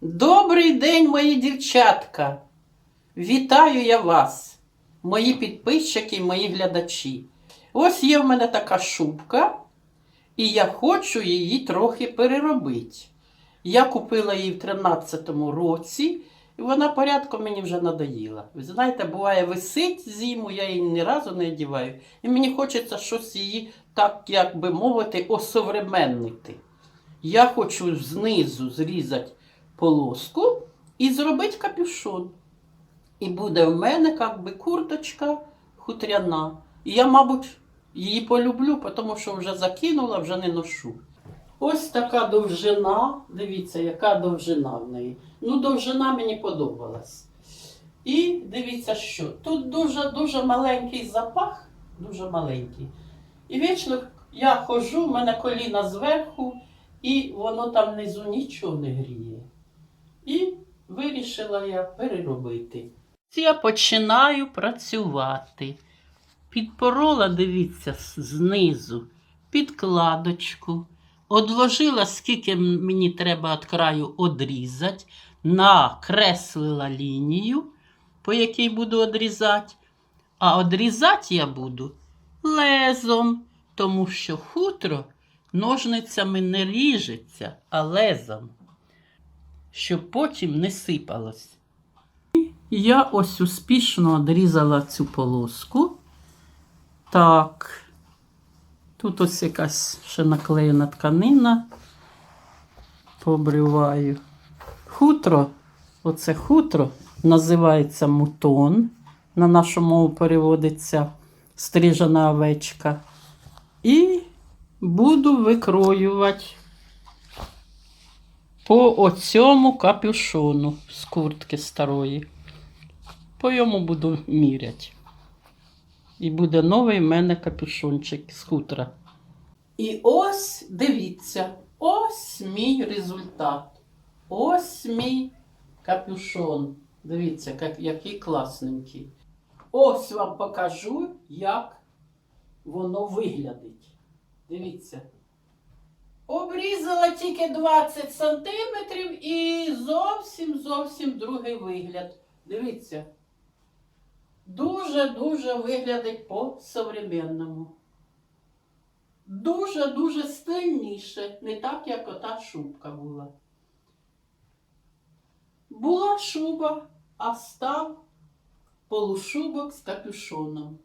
Добрий день, мої дівчатка! Вітаю я вас, мої підписчики мої глядачі. Ось є в мене така шубка, і я хочу її трохи переробити. Я купила її в 13-му році, і вона порядком мені вже надоїла. Ви знаєте, буває, висить зиму, я її ні разу не одіваю. І мені хочеться щось її, так як би мовити, осовременнити. Я хочу знизу зрізати полоску і зробити капюшон. І буде в мене як би курточка хутряна. І я, мабуть, її полюблю, тому що вже закинула, вже не ношу. Ось така довжина. Дивіться, яка довжина в неї. Ну, довжина мені подобалась. І дивіться, що тут дуже дуже маленький запах, дуже маленький. І вічно я ходжу, в мене коліна зверху, і воно там внизу нічого не гріє. І вирішила я переробити. Я починаю працювати. Підпорола, дивіться, знизу підкладочку. Одложила, скільки мені треба від краю одрізати, накреслила лінію, по якій буду одрізати. А одрізати я буду лезом, тому що хутро ножницями не ріжеться, а лезом, щоб потім не сипалось. Я ось успішно одрізала цю полоску. Так. Тут ось якась ще наклеєна тканина. Побриваю. Хутро, оце хутро називається мутон. На нашу мову переводиться стрижена овечка. І буду викроювати по оцьому капюшону з куртки старої. По йому буду міряти. І буде новий в мене капюшончик з хутра. І ось дивіться, ось мій результат. Ось мій капюшон. Дивіться, як- який класненький. Ось вам покажу, як воно виглядить. Дивіться. Обрізала тільки 20 сантиметрів і зовсім зовсім другий вигляд. Дивіться. Дуже-дуже виглядить по-современному. Дуже-дуже стильніше, не так, як ота шубка була. Була шуба, а став полушубок з капюшоном.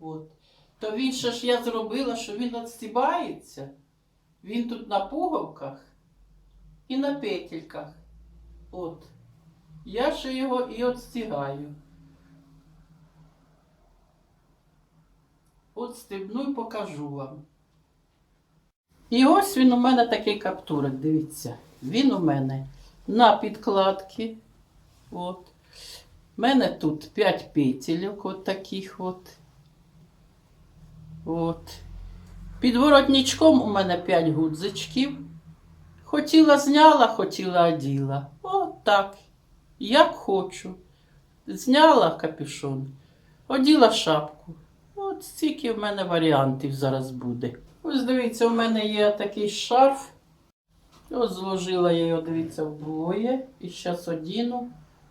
От. То він ще ж я зробила, що він відстібається. Він тут на пуговках і на петельках. От. Я ще його і відстігаю. От стебну і покажу вам. І ось він у мене такий каптурик, дивіться. Він у мене на підкладці. От. У мене тут 5 петельок от таких от. От. Під воротничком у мене 5 гудзичків. Хотіла зняла, хотіла оділа. От так. Як хочу. Зняла капюшон, оділа шапку. От стільки в мене варіантів зараз буде. Ось дивіться, у мене є такий шарф. Ось зложила я його, дивіться, вдвоє. І зараз одіну.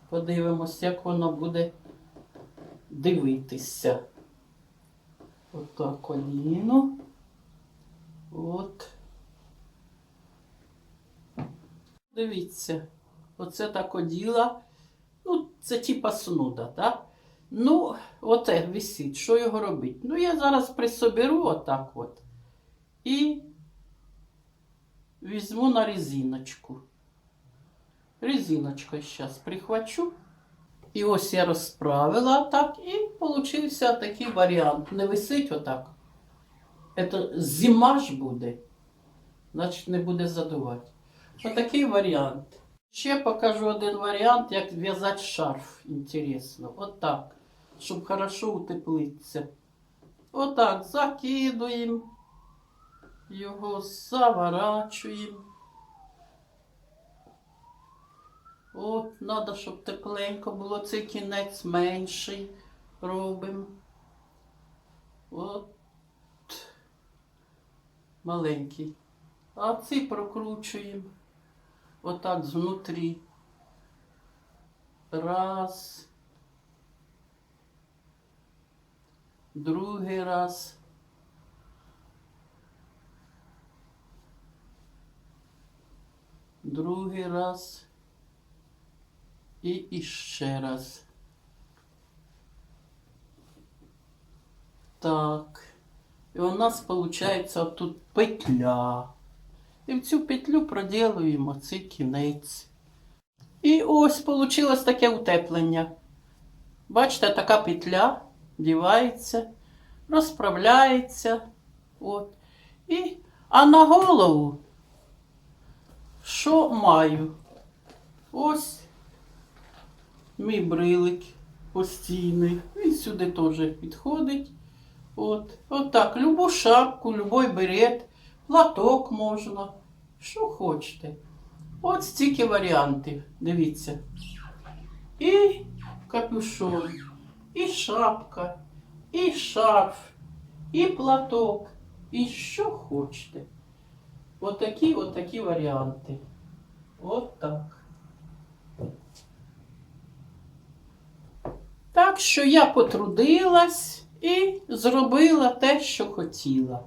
Подивимось, як воно буде дивитися. Отак одіну. От. Дивіться, оце так оділа. Ну, це типа снуда, так? Ну, оце висить. Що його робити? Ну, я зараз присоберу отак от. І візьму на резиночку. Резиночкою зараз прихвачу. І ось я розправила так, і получився такий варіант. Не висить отак. Це зима ж буде, значить не буде задувати. Отакий варіант. Ще покажу один варіант, як в'язати шарф. Інтересно. Отак. Щоб хорошо утеплитися. Отак закидуємо. Його заворачуємо. От, треба, щоб тепленько було. Цей кінець менший робимо. От. Маленький. А ці прокручуємо. Отак знутрі. Раз. Другий раз. Другий раз. І іще раз. Так. І у нас виходить тут петля. І в цю петлю проділуємо цей кінець. І ось вийшло таке утеплення. Бачите, така петля дівається, розправляється. От. І, а на голову що маю? Ось мій брилик постійний. Він сюди теж підходить. От, от так, любу шапку, любой берет, платок можна, що хочете. От стільки варіантів, дивіться. І капюшон, і шапка, і шарф, і платок, і що хочете. Отакі, отакі варіанти. От так. Так що я потрудилась і зробила те, що хотіла.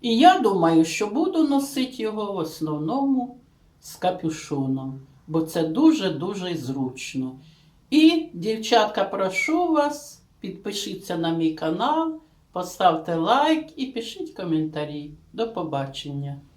І я думаю, що буду носити його в основному з капюшоном, бо це дуже-дуже зручно. І, дівчатка, прошу вас, підпишіться на мій канал, поставте лайк і пишіть коментарі. До побачення!